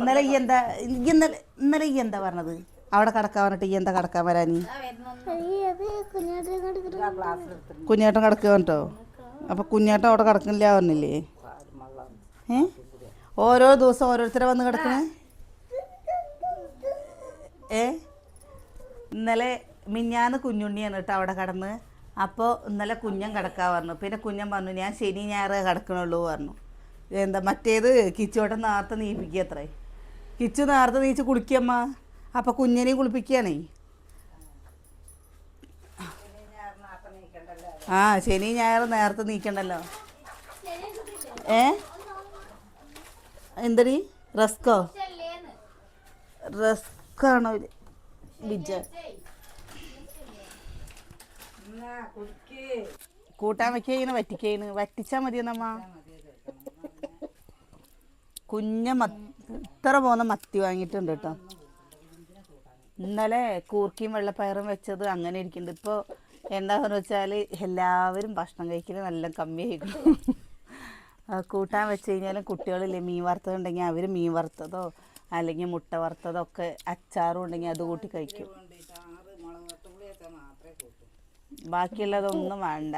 ഇന്നലെ ഈ എന്താ ഇന്നലെ ഇന്നലെ ഈ എന്താ പറഞ്ഞത്? അവിടെ കടക്കാൻ പറഞ്ഞിട്ട് ഈ എന്താ കടക്കാൻ വരാനി? കുഞ്ഞേട്ടൻ കടക്കുക പറഞ്ഞിട്ടോ? അപ്പൊ കുഞ്ഞേട്ടൻ അവിടെ കിടക്കുന്നില്ല പറഞ്ഞില്ലേ? ഏ? ഓരോ ദിവസം ഓരോരുത്തരെ വന്ന് കിടക്കണേ? ഏ? ഇന്നലെ മിഞ്ഞാന്ന് കുഞ്ഞുണ്ണിയാണ് കേട്ടോ അവിടെ കടന്ന്. അപ്പോൾ ഇന്നലെ കുഞ്ഞൻ കിടക്കാൻ പറഞ്ഞു. പിന്നെ കുഞ്ഞൻ പറഞ്ഞു ഞാൻ ശനി ഞായർ കിടക്കണുള്ളൂ പറഞ്ഞു. എന്താ മറ്റേത് കിച്ചോട്ടം നേരത്തെ നീപ്പിക്കുക അത്രേ. കിച്ചു നേരത്തെ നീച്ച് കുളിക്കമ്മ. അപ്പം കുഞ്ഞിനെയും കുളിപ്പിക്കുകയാണേ. ആ ശനി ഞായർ നേരത്തെ നീക്കണ്ടല്ലോ. ഏ? എന്തടി? റസ്കോ റസ്കാണോ ബിജ കൂട്ടാൻ വെക്കേന് വറ്റിക്കേന് വറ്റിച്ചാൽ മതിയെന്നമ്മ. കുഞ്ഞ ഇത്ര പോന്ന മത്തി വാങ്ങിയിട്ടുണ്ട് കേട്ടോ. ഇന്നലെ കൂർക്കിയും വെള്ളപ്പയറും വെച്ചത് അങ്ങനെ ഇരിക്കുന്നുണ്ട്. ഇപ്പോൾ എന്താണെന്ന് വെച്ചാൽ എല്ലാവരും ഭക്ഷണം കഴിക്കൽ നല്ല കമ്മിയായിരിക്കും ആ, കൂട്ടാൻ വെച്ച് കഴിഞ്ഞാലും കുട്ടികളില്ലേ മീൻ വറുത്തതുണ്ടെങ്കിൽ അവർ മീൻ വറുത്തതോ അല്ലെങ്കിൽ മുട്ട വറുത്തതോ ഒക്കെ അച്ചാറും ഉണ്ടെങ്കിൽ അത് കൂട്ടി കഴിക്കും. ബാക്കിയുള്ളതൊന്നും വേണ്ട.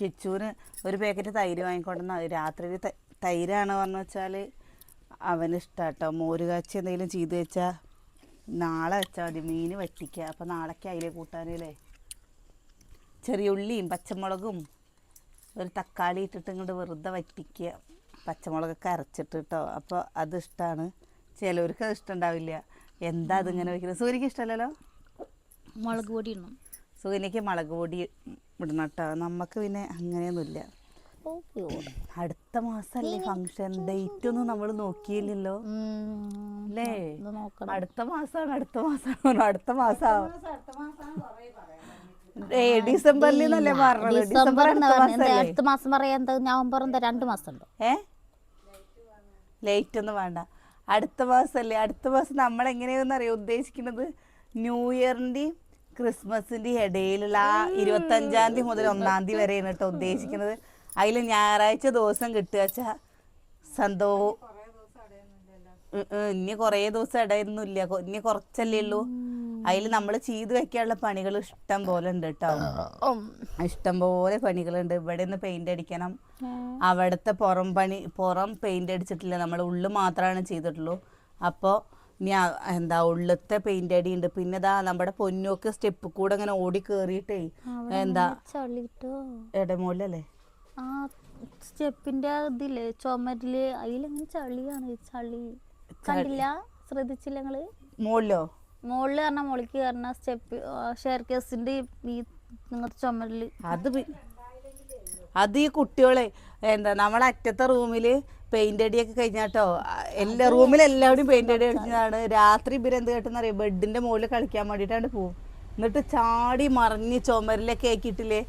കിച്ചുവിന് ഒരു പാക്കറ്റ് തൈര് വാങ്ങിക്കൊണ്ടെന്ന് രാത്രി തൈരാണ് പറഞ്ഞു വെച്ചാൽ അവന് കേട്ടോ മോര് കാച്ചി എന്തെങ്കിലും ചെയ്ത് വെച്ചാൽ നാളെ വെച്ചാൽ മതി. മീൻ വറ്റിക്കുക അപ്പം നാളേക്ക് അതിലെ കൂട്ടാനല്ലേ? ചെറിയ ഉള്ളിയും പച്ചമുളകും ഒരു തക്കാളി ഇട്ടിട്ട് ഇങ്ങോട്ട് വെറുതെ വറ്റിക്കുക പച്ചമുളകൊക്കെ അരച്ചിട്ട് കേട്ടോ അപ്പോൾ അത് ഇഷ്ടമാണ് ചിലവർക്ക് അത് ഇഷ്ടമുണ്ടാവില്ല എന്താ അതിങ്ങനെ വയ്ക്കുന്നത് സൂര്യക്ക് ഇഷ്ടമല്ലല്ലോ മുളക് പൊടി ഇടണം. സൂര്യക്ക് മുളക് പൊടി ഇടണം കേട്ടോ. നമുക്ക് പിന്നെ അങ്ങനെയൊന്നുമില്ല. അടുത്ത മാസല്ലേ ഫംഗ്ഷൻ ഡേറ്റ് ഒന്നും നമ്മൾ നോക്കിയില്ലല്ലോ. അല്ലേ? അടുത്ത മാസമാണ് അടുത്ത മാസമാണ് അടുത്ത മാസമാവും ഏ ഡിസംബറിൽ എന്നല്ലേ പറഞ്ഞത്? ഡിസംബർ ഡിസംബർ അടുത്ത മാസം പറയാൻ നവംബർ എന്താ? രണ്ട് മാസം ഉണ്ട് ഏ? ലേറ്റ് ഒന്നും വേണ്ട. അടുത്ത മാസമല്ലേ അടുത്ത മാസം നമ്മൾ എങ്ങനെയാണെന്ന് അറിയാം ഉദ്ദേശിക്കുന്നത് ന്യൂ ഇയറിന്റെയും ക്രിസ്മസിന്റെയും ഇടയിലുള്ള ആ ഇരുപത്തഞ്ചാം തീയതി മുതൽ ഒന്നാം തീയതി വരെയാണ് കേട്ടോ ഉദ്ദേശിക്കുന്നത്. അതിൽ ഞായറാഴ്ച ദിവസം കിട്ടുക വെച്ചാൽ സന്തോ ഇനി കുറേ ദിവസം ഇടയൊന്നുമില്ല. ഇനി കുറച്ചല്ലേ ഉള്ളൂ. അതിൽ നമ്മൾ ചെയ്തു വെക്കാനുള്ള പണികൾ ഇഷ്ടം പോലെ ഉണ്ട് കേട്ടോ. ഇഷ്ടം പോലെ പണികളുണ്ട്. ഇവിടെ നിന്ന് പെയിന്റ് അടിക്കണം. അവിടുത്തെ പുറം പണി പുറം പെയിന്റ് അടിച്ചിട്ടില്ല. നമ്മൾ ഉള്ളു മാത്രമാണ് ചെയ്തിട്ടുള്ളൂ. അപ്പോൾ ഇനി എന്താ ഉള്ളത്തെ പെയിന്റ് അടി ഉണ്ട് പിന്നെ ഇതാ നമ്മുടെ പൊന്നൊക്കെ സ്റ്റെപ്പ് കൂടെ അങ്ങനെ ഓടി കേറിയിട്ടേ എന്താ ഇടമോലല്ലേ ആ സ്റ്റെപ്പിന്റെ ഇതില്ലേ ചുമരിൽ അതിലങ്ങനെ ചളിയാണ് ചളി. കണ്ടില്ല? ശ്രദ്ധിച്ചില്ല നിങ്ങൾ മോളിലോ? മോളിൽ പറഞ്ഞ മോളിക്ക് കയറുന്ന സ്റ്റെപ്പ് ഷെയർ കേസിന്റെ ഈ നിങ്ങളുടെ ചുമരിൽ. അത് അത് ഈ കുട്ടികളെ എന്താ നമ്മളറ്റത്തെ റൂമിൽ പെയിന്റ് അടിയൊക്കെ കഴിഞ്ഞാട്ടോ. എല്ലാ റൂമിൽ എല്ലാവരും പെയിന്റ് അടി അടിച്ചതാണ് രാത്രി ഇവരെന്ത് കേട്ടെന്ന് അറിയാം ബെഡിന്റെ മുകളിൽ കളിക്കാൻ വേണ്ടിയിട്ടാണ് പോവും. എന്നിട്ട് ചാടി മറിഞ്ഞ് ചുമരിലൊക്കെ ആക്കിയിട്ടില്ലേ?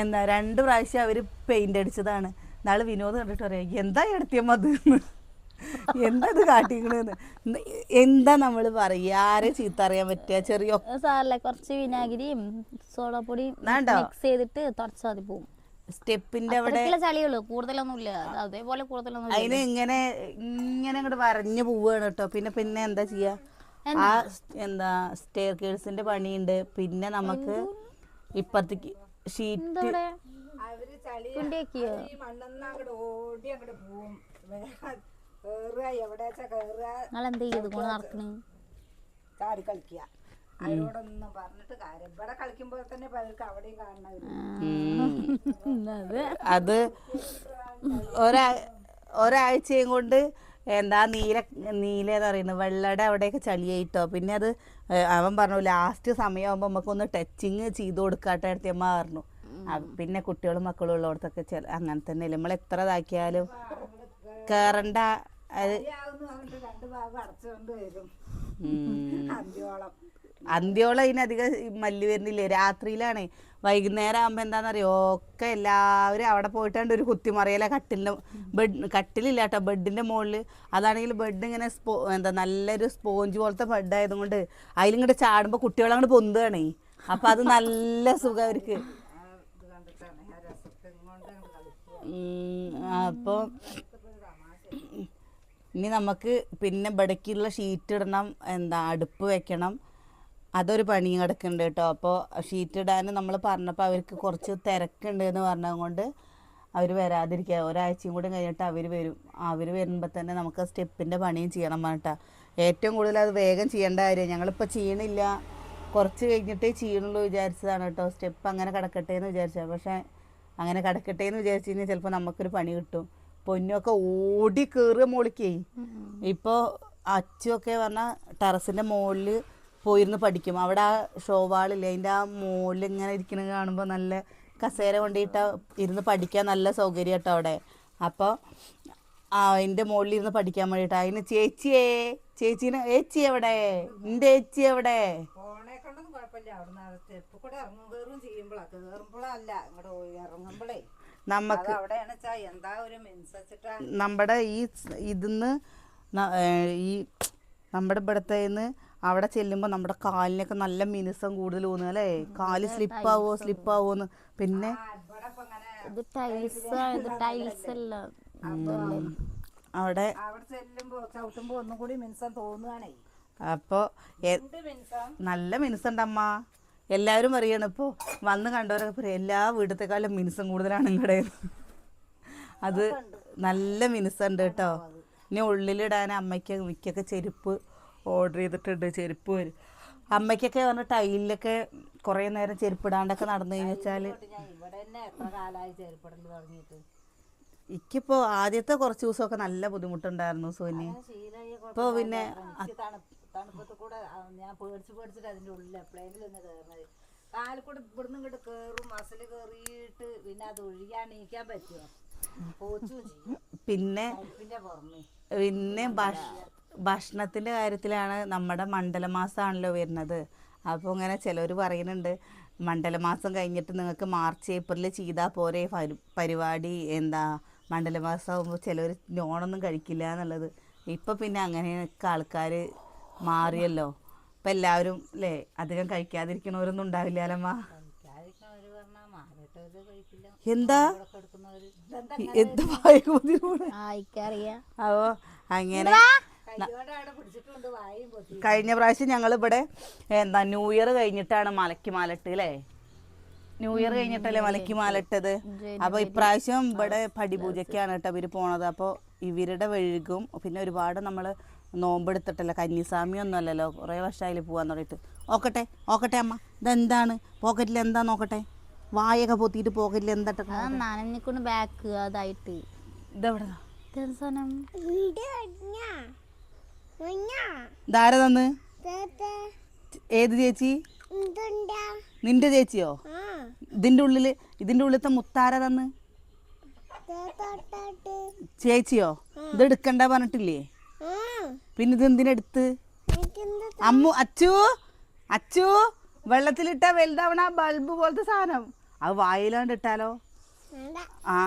എന്താ രണ്ട് പ്രാവശ്യം അവർ പെയിന്റ് അടിച്ചതാണ്. നാളെ വിനോദ് കണ്ടിട്ട് പറയാം എന്താ എടുത്തിയമ്മ അത് എന്താ ഇത് കാട്ടിക്കണെന്ന്? എന്താ നമ്മൾ പറയുക ആരെ ചീത്ത അറിയാൻ പറ്റുക? ചെറിയ സാറല്ലേ കുറച്ച് വിനാഗിരിയും സോഡാപ്പൊടിയും? മിക്സ് ചെയ്തിട്ട് തുടച്ചാതി പോകും സ്റ്റെപ്പിന്റെ അവിടെ ചളിയുള്ളൂ കൂടുതലൊന്നുമില്ല. അതേപോലെ കൂടുതലൊന്നും ഇല്ല. അതിന് ഇങ്ങനെ ഇങ്ങനെ അങ്ങോട്ട് വരഞ്ഞു പോവുകയാണ് കേട്ടോ. പിന്നെ പിന്നെ എന്താ ചെയ്യാ? ആ എന്താ സ്റ്റെയർ കേഴ്സിന്റെ പണിയുണ്ട്. പിന്നെ നമുക്ക് ഇപ്പത്തേക്ക് ഷീറ്റ് നിങ്ങൾ എന്ത് ചെയ്ത് നടക്കണേ നടക്കണ്? ചാടി കളിക്കുക. അവരോടൊന്നും പറഞ്ഞിട്ട് കാര്യം ഇവിടെ കളിക്കുമ്പോൾ തന്നെ പലർക്ക് അവിടെയും കാണണത് അതെ. ഒരാ ഒരാഴ്ചയും കൊണ്ട് എന്താ നീല നീല എന്ന് പറയുന്നത് വെള്ളയുടെ അവിടെയൊക്കെ ചളിയായിട്ടോ. പിന്നെ അത് അവൻ പറഞ്ഞു ലാസ്റ്റ് സമയമാകുമ്പോൾ നമുക്കൊന്ന് ടച്ചിങ് ചെയ്ത് കൊടുക്കാട്ടെ അടുത്തമ്മ പറഞ്ഞു. പിന്നെ കുട്ടികളും മക്കളും ഉള്ളവർക്കൊക്കെ ചില അങ്ങനെ തന്നെ നമ്മൾ എത്ര ഇതാക്കിയാലും കയറണ്ട അത് രണ്ട് ഭാഗം അടച്ചുകൊണ്ട് വരും. അന്ത്യോളം. അന്ത്യോളം അതിനധികം മല്ലി വരുന്നില്ലേ? രാത്രിയിലാണ്. വൈകുന്നേരം ആകുമ്പോൾ എന്താണെന്നറിയോ ഒക്കെ എല്ലാവരും അവിടെ പോയിട്ടാണ്ട് ഒരു കുത്തിമറിയല കട്ടിലിന്റെ ബെഡ് കട്ടിലില്ല കേട്ടോ ബെഡിന്റെ മുകളിൽ അതാണെങ്കിൽ ബെഡ് ഇങ്ങനെ സ്പോ എന്താ നല്ലൊരു സ്പോഞ്ച് പോലത്തെ ബെഡ് ആയതുകൊണ്ട് അതിലിങ്ങോട്ട് ചാടുമ്പോൾ കുട്ടികളങ്ങോട്ട് പൊന്തുകയാണേ അപ്പം അത് നല്ല സുഖം അവർക്ക്. അങ്ങോട്ട് അപ്പോൾ ഇനി നമുക്ക് പിന്നെ ഇവിടേക്കുള്ള ഷീറ്റ് ഇടണം എന്താ അടുപ്പ് വെക്കണം. അതൊരു പണി കിടക്കുന്നുണ്ട് കേട്ടോ. അപ്പോൾ ഷീറ്റ് ഇടാൻ നമ്മൾ പറഞ്ഞപ്പോൾ അവർക്ക് കുറച്ച് തിരക്കുണ്ട് എന്ന് പറഞ്ഞതുകൊണ്ട് അവർ വരാതിരിക്കുക. ഒരാഴ്ചയും കൂടി കഴിഞ്ഞിട്ട് അവർ വരും. അവർ വരുമ്പോൾ തന്നെ നമുക്ക് സ്റ്റെപ്പിന്റെ പണിയും ചെയ്യണം പറഞ്ഞിട്ടാ. ഏറ്റവും കൂടുതൽ അത് വേഗം ചെയ്യേണ്ട കാര്യം ഞങ്ങളിപ്പോൾ ചെയ്യണില്ല. കുറച്ച് കഴിഞ്ഞിട്ടേ ചെയ്യണുള്ളൂ വിചാരിച്ചതാണ് കേട്ടോ. സ്റ്റെപ്പ് അങ്ങനെ കിടക്കട്ടെ എന്ന് വിചാരിച്ചത്. പക്ഷേ അങ്ങനെ കിടക്കട്ടെ എന്ന് വിചാരിച്ചു കഴിഞ്ഞാൽ ചിലപ്പോൾ നമുക്കൊരു പണി കിട്ടും. പൊന്നൊക്കെ ഓടി കയറുക മോളിക്കേ ഇപ്പോൾ അച്ചുമൊക്കെ പറഞ്ഞാൽ ടെറസിന്റെ മുകളിൽ പോയിരുന്ന് പഠിക്കും. അവിടെ ആ ഷോവാളില്ലേ അതിന്റെ ആ മോളിൽ ഇങ്ങനെ ഇരിക്കുന്നത് കാണുമ്പോൾ നല്ല കസേര കൊണ്ടിട്ട് ഇരുന്ന് പഠിക്കാൻ നല്ല സൗകര്യം കേട്ടോ അവിടെ. അപ്പോൾ ആ അതിന്റെ മുകളിൽ ഇരുന്ന് പഠിക്കാൻ വേണ്ടിയിട്ട്. അതിന് ചേച്ചിയേ ചേച്ചീനെ ഏച്ചി എവിടെ? എന്റെ ഏച്ചി എവിടെ? പോണേ കൊണ്ടൊന്നും കുഴപ്പമില്ല. അവിടുന്ന് ആ സ്റ്റെപ്പ് കൂടെ ഇറങ്ങും കയറും ചെയ്യുമ്പോഴാ കയറുമ്പോഴല്ല അങ്ങോട്ട് ഇറങ്ങുമ്പോഴേ നമുക്ക് എന്താ ഒരു നമ്മുടെ ഈ ഇതിന്ന് ഈ നമ്മുടെ ഇവിടത്തെ അവിടെ ചെല്ലുമ്പോൾ നമ്മുടെ കാലിനൊക്കെ നല്ല മിനുസം കൂടുതൽ തോന്നുക അല്ലേ? കാൽ സ്ലിപ്പാവോ സ്ലിപ്പാവോന്ന് പിന്നെ ഇത് ടൈൽസ് ഇത് ടൈൽസ് അല്ല. അവിടെ ചവിട്ടുമ്പോ ഒന്നും കൂടി തോന്നുകയാണേ. അപ്പോൾ മിൻസം നല്ല മിനുസുണ്ടമ്മ എല്ലാവരും പറയാണ് ഇപ്പോ വന്ന് കണ്ടവരൊക്കെ പറയും എല്ലാ വീടത്തെക്കാളും മിനുസം കൂടുതലാണ് ഇങ്ങടെ. അത് നല്ല മിനുസുണ്ട് കേട്ടോ. ഇനി ഉള്ളിലിടാൻ അമ്മയ്ക്ക് മിക്കൊക്കെ ചെരുപ്പ് ഓർഡർ ചെയ്തിട്ടുണ്ട് ചെരുപ്പ് വരും. അമ്മയ്ക്കൊക്കെ പറഞ്ഞ ടൈലിലൊക്കെ കുറേ നേരം ചെരുപ്പിടാണ്ടൊക്കെ നടന്നു കഴിഞ്ഞാൽ ഇക്കിപ്പോ എനിക്കിപ്പോൾ ആദ്യത്തെ കുറച്ച് ദിവസമൊക്കെ നല്ല ബുദ്ധിമുട്ടുണ്ടായിരുന്നു സോനി. ഇപ്പൊ ഇപ്പോൾ പിന്നെ എനിക്ക് തണുപ്പത്ത് കൂടെ ഞാൻ പേടിച്ച് പേടിച്ചിട്ട് അതിന്റെ ഉള്ളിൽ എപ്പോഴെങ്കിലും ഒന്ന് കയറുന്നത് കാലിൽ കൂടെ ഇവിടുന്ന് ഇങ്ങോട്ട് കയറും മസിൽ കയറിയിട്ട് പിന്നെ അത് ഒഴിയാൻ നീക്കാൻ പറ്റുമോ പിന്നെ പിന്നെ ഭക്ഷ ഭക്ഷണത്തിന്റെ കാര്യത്തിലാണ് നമ്മുടെ മണ്ഡലമാസമാണല്ലോ വരുന്നത്. അപ്പോൾ ഇങ്ങനെ ചിലർ പറയുന്നുണ്ട് മണ്ഡലമാസം കഴിഞ്ഞിട്ട് നിങ്ങൾക്ക് മാർച്ച് ഏപ്രിൽ ചെയ്താൽ പോരെ പരി പരിപാടി. എന്താ മണ്ഡലമാസം ആകുമ്പോൾ ചിലർ നോണൊന്നും കഴിക്കില്ല എന്നുള്ളത്. ഇപ്പം പിന്നെ അങ്ങനെയൊക്കെ ആൾക്കാർ മാറിയല്ലോ. ഇപ്പം എല്ലാവരും അല്ലേ അധികം കഴിക്കാതിരിക്കണവരൊന്നും ഉണ്ടാവില്ലല്ലമ്മ. എന്താ? എന്ത് അപ്പോ അങ്ങനെ കഴിഞ്ഞ പ്രാവശ്യം ഞങ്ങൾ ഇവിടെ എന്താ ന്യൂ ഇയർ കഴിഞ്ഞിട്ടാണ് മലക്ക് മാലട്ട് അല്ലേ ന്യൂ ഇയർ കഴിഞ്ഞിട്ടല്ലേ മലക്ക് മാലട്ടത്? അപ്പൊ ഇപ്രാവശ്യം ഇവിടെ പടിപൂജക്കാണ് കേട്ടോ ഇവർ പോണത്. അപ്പോൾ ഇവരുടെ വഴുകും പിന്നെ ഒരുപാട് നമ്മൾ നോമ്പെടുത്തിട്ടല്ല കന്നിസ്വാമി ഒന്നും അല്ലല്ലോ കുറേ വർഷമായാലും പോകാൻ തുടങ്ങിയിട്ട്. ഓക്കട്ടെ ഓക്കട്ടെ അമ്മ ഇതെന്താണ്? പോക്കറ്റിൽ എന്താ നോക്കട്ടെ? വായൊക്കെ പൊത്തിയിട്ട് പോക്കറ്റിൽ എന്താ നനഞ്ഞിക്കൊണ്ട് ബാക്ക് അതായിട്ട് ഇതെവിടെ ധാര തന്ന്? ഏത് ചേച്ചി? നിന്റെ ചേച്ചിയോ? ഇതിന്റെ ഉള്ളിൽ ഇതിന്റെ ഉള്ളിലത്തെ മുത്താര തന്ന്? ചേച്ചിയോ? ഇത് എടുക്കണ്ട പറഞ്ഞിട്ടില്ലേ? പിന്നെ ഇത്? എന്തിനെടുത്ത് അമ്മു അച്ചു അച്ചു വെള്ളത്തിലിട്ട വലുതാവണ ബൾബ് പോലത്തെ സാധനം. അത് വായിലാണ്ട് ഇട്ടാലോ? ആ.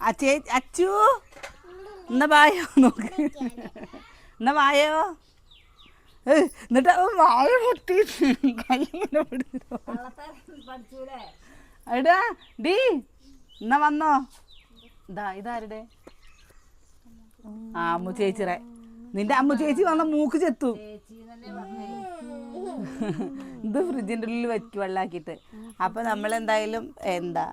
ആ ചേ അച്ചു എന്നാ ബായോ നോക്ക്. എന്നാ വായോ? എന്നിട്ട് അവൻ വായ പൊട്ടി. കൈ ഇങ്ങനെ പഠിച്ചൂലേ എടാ ഡീ എന്നാ വന്നോ? ഇതാ ഇതാരുടെ? ആ അമ്മു ചേച്ചിറെ നിന്റെ അമ്മു ചേച്ചി വന്ന മൂക്ക് ചെത്തു. ഇത് ഫ്രിഡ്ജിന്റെ ഉള്ളിൽ വെക്ക് വെള്ളാക്കിയിട്ട്. അപ്പൊ നമ്മൾ എന്തായാലും എന്താ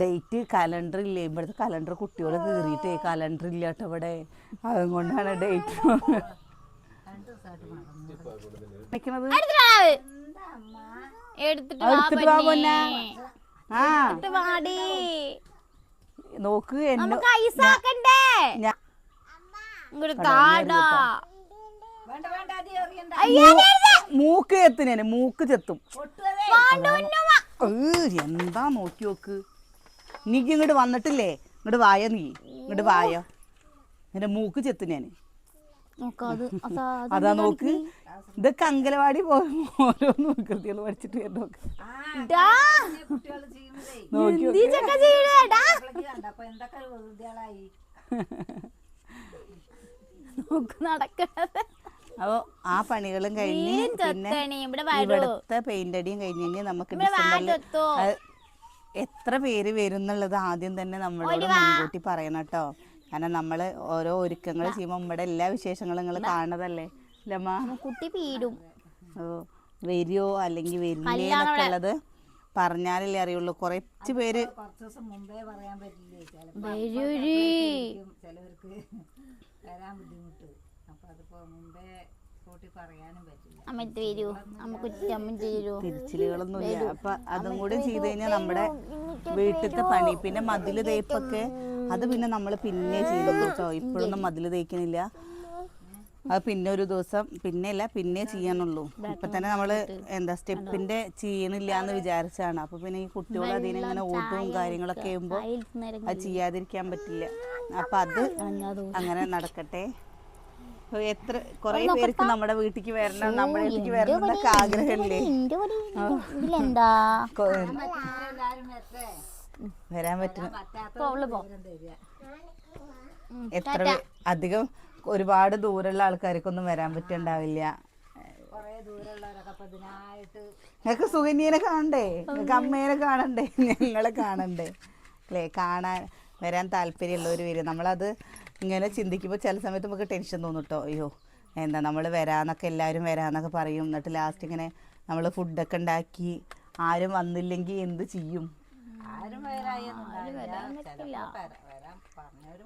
ഡേറ്റ് കലണ്ടർ ഇല്ലേ? ഇവിടുത്തെ കലണ്ടർ കുട്ടികളെ കീറിയിട്ടേ കലണ്ടർ ഇല്ല കേട്ടോ ഇവിടെ. അതുകൊണ്ടാണ് ഡേറ്റ് വെക്കണത് നോക്ക് എന്നെ മൂക്ക് ചെത്തും മൂക്ക് ചെത്തും. എന്താ നോക്കി നോക്ക്. നീ ഇങ്ങോട്ട് വന്നിട്ടില്ലേ? ഇങ്ങോട്ട് വായ നീ? ഇങ്ങോട്ട് വായോ? എന്റെ മൂക്ക് ചെത്തു ഞാൻ അതാ നോക്ക്. ഇതൊക്കെ അങ്കലവാടി ഓരോന്ന് വികൃതികൾ പഠിച്ചിട്ട് വരും നോക്ക്. നോക്കി നടക്കണത്. അപ്പോൾ ആ പണികളും കഴിഞ്ഞ് പിന്നെ ഇവിടുത്തെ പെയിന്റ് അടിയും കഴിഞ്ഞ് നമുക്ക് ഡിസംബറിൽ എത്ര പേര് വരും എന്നുള്ളത് ആദ്യം തന്നെ നമ്മളോട് മുൻകൂട്ടി പറയണം കേട്ടോ. കാരണം നമ്മൾ ഓരോ ഒരുക്കങ്ങൾ ചെയ്യുമ്പോൾ നമ്മുടെ എല്ലാ വിശേഷങ്ങളും നിങ്ങൾ കാണുന്നതല്ലേ? ലമ്മ കുട്ടി പീടും ഓ വരുമോ അല്ലെങ്കിൽ വരില്ലേ എന്നൊക്കെ ഉള്ളത് പറഞ്ഞാലല്ലേ അറിയുള്ളൂ. കുറച്ച് പേര് കുറച്ച് ദിവസം പറയാൻ പറ്റില്ലേ? ചിലപ്പോ വരൂരി ചിലവർക്ക് വരാൻ ബുദ്ധിമുട്ട്. അപ്പൊ അതിപ്പോ മുമ്പേ അമ്മ അമ്മ അപ്പൊ അതും കൂടി ചെയ്ത് കഴിഞ്ഞാൽ നമ്മുടെ വീട്ടിലത്തെ പണി. പിന്നെ മതിൽ തേപ്പൊക്കെ. അത് പിന്നെ നമ്മൾ പിന്നെ ചെയ്തു കേട്ടോ. ഇപ്പോഴൊന്നും മതിൽ തേക്കണില്ല. അത് പിന്നെ ഒരു ദിവസം പിന്നെ അല്ല പിന്നെ ചെയ്യാനുള്ളൂ. ഇപ്പൊ തന്നെ നമ്മൾ എന്താ സ്റ്റെപ്പിന്റെ ചെയ്യണില്ല എന്ന് വിചാരിച്ചാണ്. അപ്പൊ പിന്നെ ഈ കുട്ടികൾ അതിനിങ്ങനെ ഓട്ടവും കാര്യങ്ങളൊക്കെ ആകുമ്പോ അത് ചെയ്യാതിരിക്കാൻ പറ്റില്ല. അപ്പൊ അത് അങ്ങനെ നടക്കട്ടെ. എത്ര കൊറേ പേർക്ക് നമ്മുടെ വീട്ടിക്ക് വരണം നമ്മുടെ വീട്ടിക്ക് വരണം എന്നൊക്കെ ആഗ്രഹമില്ലേ വരട്ടെ വരാൻ തരിക എത്ര അധികം ഒരുപാട് ദൂരമുള്ള ആൾക്കാർക്കൊന്നും വരാൻ പറ്റുണ്ടാവില്ല നിങ്ങക്ക് സുഗന്യനെ അപ്പൊ നിങ്ങൾക്ക് സുകന്യനെ കാണണ്ടേ? നിങ്ങൾക്ക് അമ്മേനെ കാണണ്ടേ? ഞങ്ങളെ കാണണ്ടേ? അല്ലേ? കാണാൻ വരാൻ താല്പര്യമുള്ളവർ വരും. നമ്മളത് ഇങ്ങനെ ചിന്തിക്കുമ്പോൾ ചില സമയത്ത് നമുക്ക് ടെൻഷൻ തോന്നും കേട്ടോ അയ്യോ എന്താ നമ്മൾ വരാന്നൊക്കെ എല്ലാവരും വരാന്നൊക്കെ പറയും. എന്നിട്ട് ലാസ്റ്റ് ഇങ്ങനെ നമ്മൾ ഫുഡൊക്കെ ഉണ്ടാക്കി. ആരും വന്നില്ലെങ്കിൽ എന്ത് ചെയ്യും? ആരും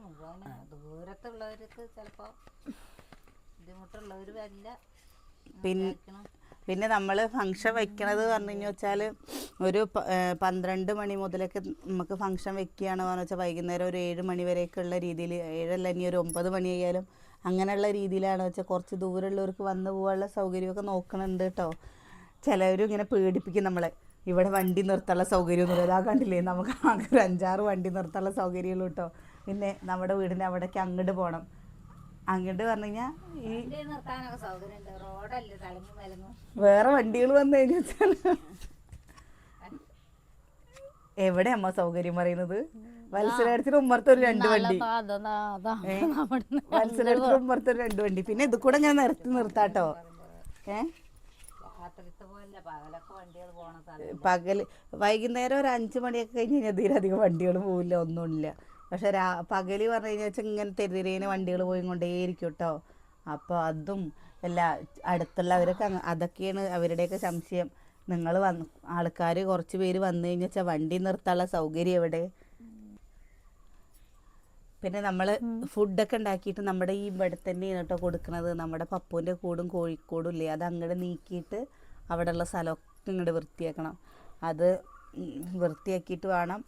മുഴുവൻ ദൂരത്തുള്ളവർക്ക് വരില്ല. പിന്നെ പിന്നെ നമ്മൾ ഫംഗ്ഷൻ വെക്കണത് പറഞ്ഞു കഴിഞ്ഞാൽ വെച്ചാൽ ഒരു പന്ത്രണ്ട് മണി മുതലൊക്കെ നമുക്ക് ഫംഗ്ഷൻ വെക്കുകയാണ് പറഞ്ഞു വെച്ചാൽ വൈകുന്നേരം ഒരു ഏഴ് മണി വരെയൊക്കെയുള്ള രീതിയിൽ ഏഴല്ല ഇനി ഒരു ഒമ്പത് മണി ആയാലും അങ്ങനെയുള്ള രീതിയിലാണ് വെച്ചാൽ കുറച്ച് ദൂരമുള്ളവർക്ക് വന്നു പോകാനുള്ള സൗകര്യമൊക്കെ നോക്കണുണ്ട് കേട്ടോ ചിലവരും ഇങ്ങനെ പേടിപ്പിക്കും നമ്മളെ. ഇവിടെ വണ്ടി നിർത്താനുള്ള സൗകര്യം ഒന്നും ഇല്ല കണ്ടില്ലേ? നമുക്ക് ആകെ ഒരു അഞ്ചാറ് വണ്ടി നിർത്താനുള്ള സൗകര്യമുള്ളൂ കേട്ടോ പിന്നെ നമ്മുടെ വീടിന്റെ അവിടേക്ക് അങ്ങോട്ട് പോകണം അങ്ങോട്ട് പറഞ്ഞു കഴിഞ്ഞാൽ ഈ വേറെ വണ്ടികൾ വന്നു കഴിഞ്ഞാൽ എവിടെ അമ്മ സൗകര്യം പറയുന്നത്? വത്സരത്തിന് ഉമ്മർത്തൊരു രണ്ട് വണ്ടി? വത്സരത്തിന് ഉമ്മർത്ത് ഒരു രണ്ട് വണ്ടി. പിന്നെ ഇത് കൂടെ ഞാൻ നിർത്തി നിർത്താട്ടോ. ഏ? പകൽ വൈകുന്നേരം ഒരു അഞ്ചു മണിയൊക്കെ കഴിഞ്ഞ് കഴിഞ്ഞാൽ ഇതിലധികം വണ്ടികൾ പോവില്ല ഒന്നുമില്ല. പക്ഷെ രാ പകൽ പറഞ്ഞു കഴിഞ്ഞാൽ വെച്ചാൽ ഇങ്ങനെ തെരുതിരേനെ വണ്ടികൾ പോയി കൊണ്ടേയിരിക്കും കേട്ടോ അപ്പോൾ അതും എല്ലാ അടുത്തുള്ളവരൊക്കെ അതൊക്കെയാണ് അവരുടെയൊക്കെ സംശയം. നിങ്ങൾ വന്ന് ആൾക്കാർ കുറച്ച് പേര് വന്നു കഴിഞ്ഞാൽ വെച്ചാൽ വണ്ടി നിർത്താനുള്ള സൗകര്യം എവിടെ? പിന്നെ നമ്മൾ ഫുഡൊക്കെ ഉണ്ടാക്കിയിട്ട് നമ്മുടെ ഈ ഇവിടെ തന്നെയാണ് കേട്ടോ കൊടുക്കുന്നത്. നമ്മുടെ പപ്പുവിന്റെ കൂടും കോഴിക്കോടും ഇല്ലേ? അത് അങ്ങോട്ട് നീക്കിയിട്ട് അവിടെയുള്ള സ്ഥലമൊക്കെ ഇങ്ങോട്ട് വൃത്തിയാക്കണം. അത് വൃത്തിയാക്കിയിട്ട് വേണം.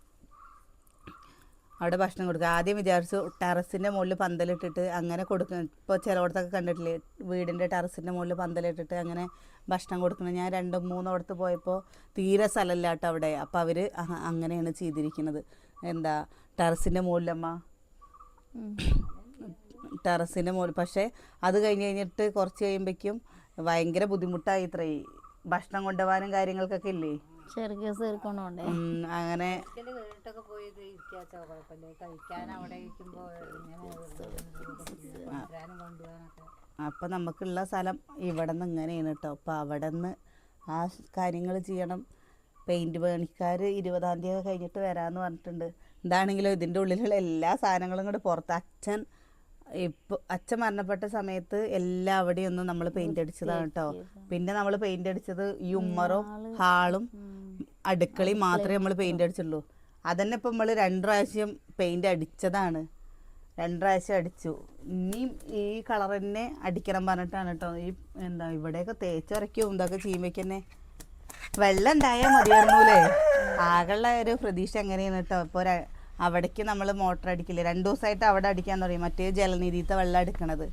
അവിടെ ഭക്ഷണം കൊടുക്കുക. ആദ്യം വിചാരിച്ചു ടെറസിന്റെ മുകളിൽ പന്തലിട്ടിട്ട് അങ്ങനെ കൊടുക്കുക ഇപ്പോൾ ചിലയിടത്തൊക്കെ കണ്ടിട്ടില്ലേ വീടിന്റെ ടെറസിന്റെ മുകളിൽ പന്തലിട്ടിട്ട് അങ്ങനെ ഭക്ഷണം കൊടുക്കുന്നത് ഞാൻ രണ്ടും മൂന്നിടത്ത് പോയപ്പോൾ തീരെ സ്ഥലമില്ലാട്ടോ അവിടെ. അപ്പോൾ അവർ അങ്ങനെയാണ് ചെയ്തിരിക്കുന്നത്. എന്താ ടെറസിന്റെ മുകളിലമ്മ. ടെറസിന്റെ മുകളിൽ. പക്ഷേ അത് കഴിഞ്ഞ് കഴിഞ്ഞിട്ട് കുറച്ച് കഴിയുമ്പോഴേക്കും ഭയങ്കര ബുദ്ധിമുട്ടായി ഇത്രയും ഭക്ഷണം കൊണ്ടുപോകാനും കാര്യങ്ങൾക്കൊക്കെ ഇല്ലേ? അങ്ങനെ അപ്പൊ നമുക്കുള്ള സ്ഥലം ഇവിടെ നിന്ന് ഇങ്ങനെയാണ് കേട്ടോ അപ്പൊ അവിടെ നിന്ന് ആ കാര്യങ്ങൾ ചെയ്യണം. പെയിന്റ് പണിക്കാർ ഇരുപതാം തീയതി ഒക്കെ കഴിഞ്ഞിട്ട് വരാമെന്ന് പറഞ്ഞിട്ടുണ്ട്. എന്താണെങ്കിലും ഇതിന്റെ ഉള്ളിലുള്ള എല്ലാ സാധനങ്ങളും കൂടെ പുറത്ത്. അച്ഛൻ ഇപ്പോൾ അച്ഛൻ മരണപ്പെട്ട സമയത്ത് എല്ലാം അവിടെയൊന്നും ഒന്ന് നമ്മൾ പെയിന്റ് അടിച്ചതാണ് കേട്ടോ പിന്നെ നമ്മൾ പെയിന്റ് അടിച്ചത് ഈ ഉമ്മറും ഹാളും അടുക്കളയും മാത്രമേ നമ്മൾ പെയിന്റ് അടിച്ചുള്ളൂ. അതന്നെ ഇപ്പം നമ്മൾ രണ്ട് പ്രാവശ്യം പെയിന്റ് അടിച്ചതാണ്. രണ്ട് പ്രാവശ്യം അടിച്ചു. ഇനിയും ഈ കളർ തന്നെ അടിക്കണം പറഞ്ഞിട്ടാണ് കേട്ടോ ഈ എന്താ ഇവിടെയൊക്കെ തേച്ചുരയ്ക്കും ഇതൊക്കെ ചെയ്യുമ്പോഴേക്ക് തന്നെ വെള്ളം ഉണ്ടായാൽ മതിയായിരുന്നൂലേ ആകെയുള്ള ഒരു പ്രതീക്ഷ എങ്ങനെയാണ് കേട്ടോ ഇപ്പോൾ അവിടേക്ക് നമ്മൾ മോട്ടർ അടിക്കില്ലേ? രണ്ട് ദിവസമായിട്ട് അവിടെ അടിക്കാൻ തുടങ്ങി. മറ്റേ ജലനിധിത്തെ വെള്ളം എടുക്കണത്.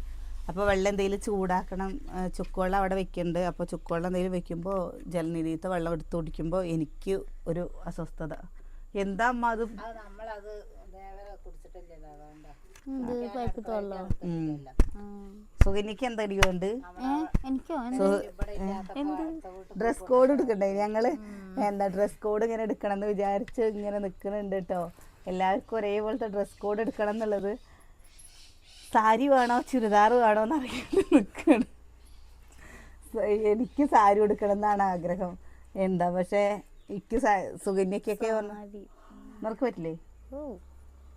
അപ്പോൾ വെള്ളം എന്തെങ്കിലും ചൂടാക്കണം ചുക്കുവെള്ളം അവിടെ വെക്കുന്നുണ്ട് അപ്പോൾ ചുക്കുവെള്ളം എന്തെങ്കിലും വെക്കുമ്പോൾ ജലനിധിയത്തെ വെള്ളം എടുത്ത് കുടിക്കുമ്പോൾ എനിക്ക് ഒരു അസ്വസ്ഥത. എന്താ അമ്മ അത്. സുകന്യക്ക് എന്താ ഇല്ലാത്ത ഡ്രസ് കോഡ് എടുക്കണ്ടേ? ഞങ്ങൾ എന്താ ഡ്രസ് കോഡ് ഇങ്ങനെ എടുക്കണം എന്ന് വിചാരിച്ച് ഇങ്ങനെ നിൽക്കുന്നുണ്ട് കേട്ടോ എല്ലാവർക്കും ഒരേപോലത്തെ ഡ്രസ് കോഡ് എടുക്കണം എന്നുള്ളത് സാരി വേണോ ചുരിദാർ വേണോ എന്ന് അറിയാണ്ട് നിൽക്കണം എനിക്ക് സാരി ഉടുക്കണം എന്നാണ് ആഗ്രഹം. എന്താ പക്ഷേ എനിക്ക് സുകന്യക്കൊക്കെ നിനക്ക് പറ്റില്ലേ?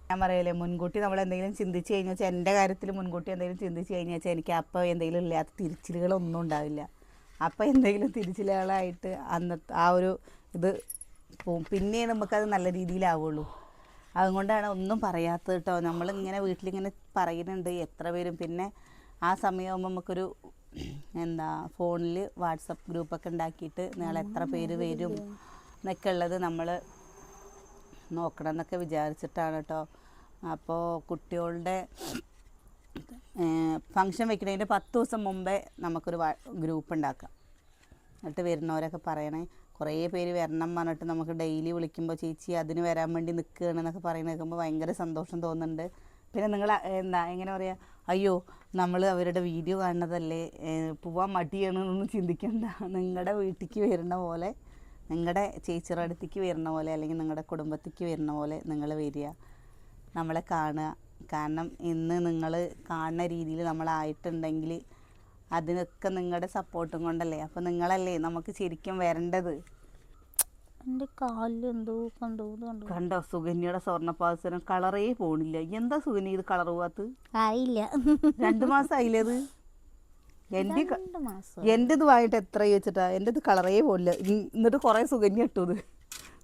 ഞാൻ പറയല്ലേ മുൻകൂട്ടി നമ്മൾ എന്തെങ്കിലും ചിന്തിച്ച് കഴിഞ്ഞാൽ വെച്ചാൽ എന്റെ കാര്യത്തിൽ മുൻകൂട്ടി എന്തെങ്കിലും ചിന്തിച്ച് കഴിഞ്ഞാൽ വെച്ചാൽ എനിക്ക് അപ്പോൾ എന്തെങ്കിലും ഇല്ലാത്ത തിരിച്ചിലുകളൊന്നും ഉണ്ടാവില്ല. അപ്പോൾ എന്തെങ്കിലും തിരിച്ചിലുകളായിട്ട് അന്നത്തെ ആ ഒരു ഇത് പോവും പിന്നെ നമുക്കത് നല്ല രീതിയിലാവുള്ളൂ. അതുകൊണ്ടാണ് ഒന്നും പറയാത്തത് കേട്ടോ. നമ്മളിങ്ങനെ വീട്ടിലിങ്ങനെ പറയുന്നുണ്ട് എത്ര പേരും. പിന്നെ ആ സമയമാകുമ്പോൾ നമുക്കൊരു എന്താ ഫോണിൽ വാട്സപ്പ് ഗ്രൂപ്പൊക്കെ ഉണ്ടാക്കിയിട്ട് നിങ്ങൾ എത്ര പേര് വരും എന്നൊക്കെ ഉള്ളത് നമ്മൾ നോക്കണം എന്നൊക്കെ വിചാരിച്ചിട്ടാണ് കേട്ടോ. അപ്പോൾ കുട്ടികളുടെ ഫങ്ഷൻ വെക്കുന്നതിന്റെ പത്ത് ദിവസം മുമ്പേ നമുക്കൊരു ഗ്രൂപ്പ് ഉണ്ടാക്കാം. എന്നിട്ട് വരുന്നവരൊക്കെ പറയണേ കുറേ പേര് വരണം പറഞ്ഞിട്ട് നമുക്ക് ഡെയിലി വിളിക്കുമ്പോൾ ചേച്ചി അതിന് വരാൻ വേണ്ടി നിൽക്കുകയാണ് എന്നൊക്കെ പറയുന്നത് കേൾക്കുമ്പോൾ ഭയങ്കര സന്തോഷം തോന്നുന്നുണ്ട്. പിന്നെ നിങ്ങൾ എന്താ എങ്ങനെ പറയുക അയ്യോ നമ്മൾ അവരുടെ വീഡിയോ കാണുന്നതല്ലേ പോവാൻ മടിയാണെന്നൊന്നും ചിന്തിക്കണ്ട. നിങ്ങളുടെ വീട്ടിലേക്ക് വരുന്ന പോലെ നിങ്ങളുടെ ചേച്ചിയുടെ അടുത്തേക്ക് വരുന്ന പോലെ അല്ലെങ്കിൽ നിങ്ങളുടെ കുടുംബത്തേക്ക് വരുന്ന പോലെ നിങ്ങൾ വരിക. നമ്മളെ കാണുക. കാരണം ഇന്ന് നിങ്ങൾ കാണുന്ന രീതിയിൽ നമ്മളായിട്ടുണ്ടെങ്കിൽ അതിനൊക്കെ നിങ്ങളുടെ സപ്പോർട്ടും കൊണ്ടല്ലേ? അപ്പോൾ നിങ്ങളല്ലേ നമുക്ക് ശരിക്കും വരേണ്ടത്? എന്റെ കാലിൽ എന്തോ കണ്ടോ? കണ്ടോ? കണ്ടു? സുകന്യയുടെ സ്വർണപാസനം കളറേ പോണില്ല. എന്താ സുകന്യ ഇത് കളർ പോവാത്ത ആയില്ല. രണ്ടു മാസം ആയില്ലേ അത് എന്റെ എന്റേത് വാങ്ങിട്ട് എത്ര വെച്ചിട്ടാ? എന്റെ ഇത് കളറേ പോലില്ല ഇ- എന്നിട്ട് കുറേ സുകന്യ ഇട്ടു ഇത്.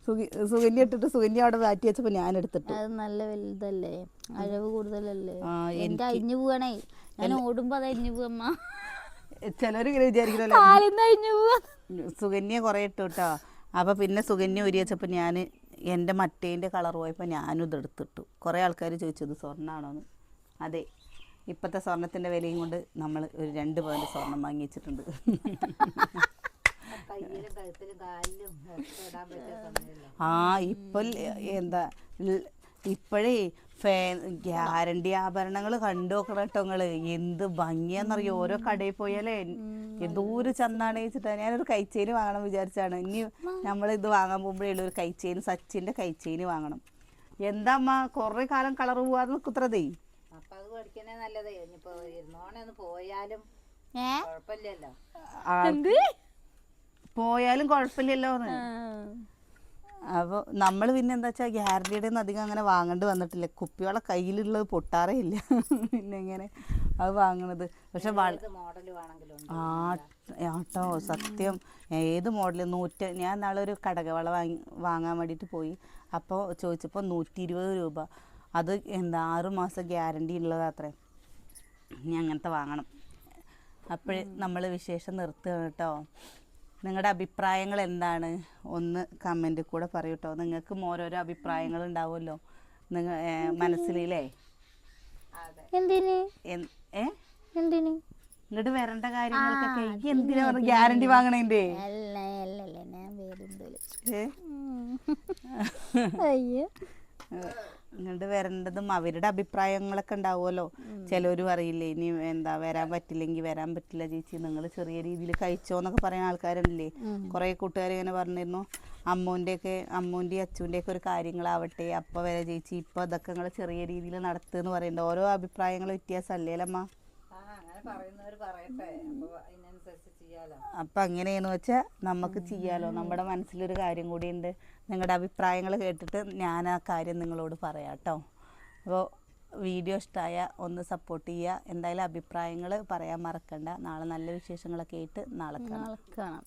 സുഗി- സുകന്യ ഇട്ടിട്ട് സുകന്യ അവിടെ മാറ്റി വെച്ചപ്പോൾ ഞാൻ എടുത്തിട്ട്. അത് നല്ല വലുതല്ലേ? അഴവ് കൂടുതലല്ലേ? എന്റെ എന്റെ അഴിഞ്ഞു പോവാണേ. ഞാൻ ഓടുമ്പോ അത് അഴിഞ്ഞു പോവമ്മ ചിലരിങ്ങനെ വിചാരിക്കണല്ലോ? സുകന്യ കുറേ ഇട്ടു കേട്ടോ അപ്പോൾ പിന്നെ സുകന്യ ഉരി വെച്ചപ്പോൾ ഞാൻ എന്റെ മറ്റേന്റെ കളർ പോയപ്പോൾ ഞാനും ഇത് എടുത്തിട്ടു. കുറേ ആൾക്കാർ ചോദിച്ചത് സ്വർണാണോന്ന്? സ്വർണമാണോന്ന് അതെ. ഇപ്പോഴത്തെ സ്വർണത്തിന്റെ വിലയും കൊണ്ട് നമ്മൾ ഒരു രണ്ട് പവന്റെ സ്വർണം വാങ്ങി വെച്ചിട്ടുണ്ട്. ആ ഇപ്പം എന്താ ഇപ്പോഴേ ഫേ ഗ്യാരണ്ടി ആഭരണങ്ങൾ കണ്ടു നോക്കണം കേട്ടോ എന്ത് ഭംഗിയാന്നറിയോ? ഓരോ കടയിൽ പോയാലേ എന്തോ ഒരു ചന്താണ് വെച്ചിട്ടാ. ഞാനൊരു കൈച്ചേന് വാങ്ങണം വിചാരിച്ചാണ്. ഇനി നമ്മൾ ഇത് വാങ്ങാൻ പോകുമ്പോഴേ ഒരു കൈച്ചേന് സച്ചിന്റെ കൈച്ചേന് വാങ്ങണം. എന്താ അമ്മ കുറേ കാലം കളർ പോവാതെ നിൽക്കുത്രതേ അപ്പൊ അത് പഠിക്കണേ നല്ലതേ. ഇനിയിപ്പോ ഇരുന്നോണെ ഒന്ന് പോയാലും കൊഴപ്പില്ലല്ലോ. കുഴപ്പമില്ലല്ലോ എന്ത്? പോയാലും കുഴപ്പമില്ലല്ലോ എന്ന് അപ്പോൾ നമ്മൾ പിന്നെ എന്താ വെച്ചാൽ ഗ്യാരണ്ടിയുടെ ഒന്നും അധികം അങ്ങനെ വാങ്ങേണ്ടി വന്നിട്ടില്ല. കുപ്പികളെ കയ്യിലുള്ളത് പൊട്ടാറേ ഇല്ല. പിന്നെ എങ്ങനെ അത് വാങ്ങണത്. പക്ഷെ ആ ആട്ടോ സത്യം. ഏത് മോഡൽ നൂറ്റ ഞാൻ നാളെ ഒരു കടകവള വാങ്ങി വാങ്ങാൻ വേണ്ടിയിട്ട് പോയി. അപ്പോൾ ചോദിച്ചപ്പോൾ നൂറ്റി ഇരുപത് രൂപ. അത് എന്താ ആറ് മാസം ഗ്യാരണ്ടി ഉള്ളതാത്രേ ഇനി അങ്ങനത്തെ വാങ്ങണം. അപ്പോഴേ നമ്മൾ വിശേഷം നിർത്തുകയാണ് കേട്ടോ നിങ്ങളുടെ അഭിപ്രായങ്ങൾ എന്താണ്? ഒന്ന് കമന്റിൽ കൂടെ പറയൂ കേട്ടോ നിങ്ങൾക്കും ഓരോരോ അഭിപ്രായങ്ങൾ ഉണ്ടാവുമല്ലോ. നിങ്ങൾ മനസ്സിലേ അതെ. എന്തിന്? എൻ- ഏ? എന്തിന്? ഇങ്ങോട്ട് വരേണ്ട കാര്യങ്ങൾക്കൊക്കെ. ഈ എന്തിനാ ഗ്യാരണ്ടി വാങ്ങണേന്റെ? അയ്യോ. ഇങ്ങോട്ട് വരേണ്ടതും അവരുടെ അഭിപ്രായങ്ങളൊക്കെ ഉണ്ടാവുമല്ലോ. ചിലവർ പറയില്ലേ ഇനി എന്താ വരാൻ പറ്റില്ലെങ്കിൽ വരാൻ പറ്റില്ല ചേച്ചി നിങ്ങൾ ചെറിയ രീതിയിൽ കഴിച്ചോന്നൊക്കെ പറയുന്ന ആൾക്കാരുണ്ടല്ലേ. കുറേ കൂട്ടുകാർ ഇങ്ങനെ പറഞ്ഞിരുന്നു അമ്മൂന്റെ ഒക്കെ അമ്മൂന്റെ അച്ഛന്റെ ഒക്കെ ഒരു കാര്യങ്ങളാവട്ടെ അപ്പം വരെ ചേച്ചി ഇപ്പം ഇതൊക്കെ നിങ്ങൾ ചെറിയ രീതിയിൽ നടത്തുമെന്ന് പറയുന്നുണ്ട്. ഓരോ അഭിപ്രായങ്ങൾ വ്യത്യാസമല്ലേ അമ്മ ആ അങ്ങനെ പറയുന്നവര് പറയട്ടെ. അപ്പൊ അതിനനുസരിച്ച് ചെയ്യാലോ. അപ്പം അങ്ങനെയെന്ന് വെച്ചാ നമുക്ക് ചെയ്യാലോ. നമ്മുടെ മനസ്സിലൊരു കാര്യം കൂടിയുണ്ട്. നിങ്ങളുടെ അഭിപ്രായങ്ങൾ കേട്ടിട്ട് ഞാൻ ആ കാര്യം നിങ്ങളോട് പറയാം കേട്ടോ. അപ്പോൾ വീഡിയോ ഇഷ്ടമായ ഒന്ന് സപ്പോർട്ട് ചെയ്യുക. എന്തായാലും അഭിപ്രായങ്ങൾ പറയാൻ മറക്കണ്ട. നാളെ നല്ല വിശേഷങ്ങളൊക്കെ ആയിട്ട് നാളെ കാണാം.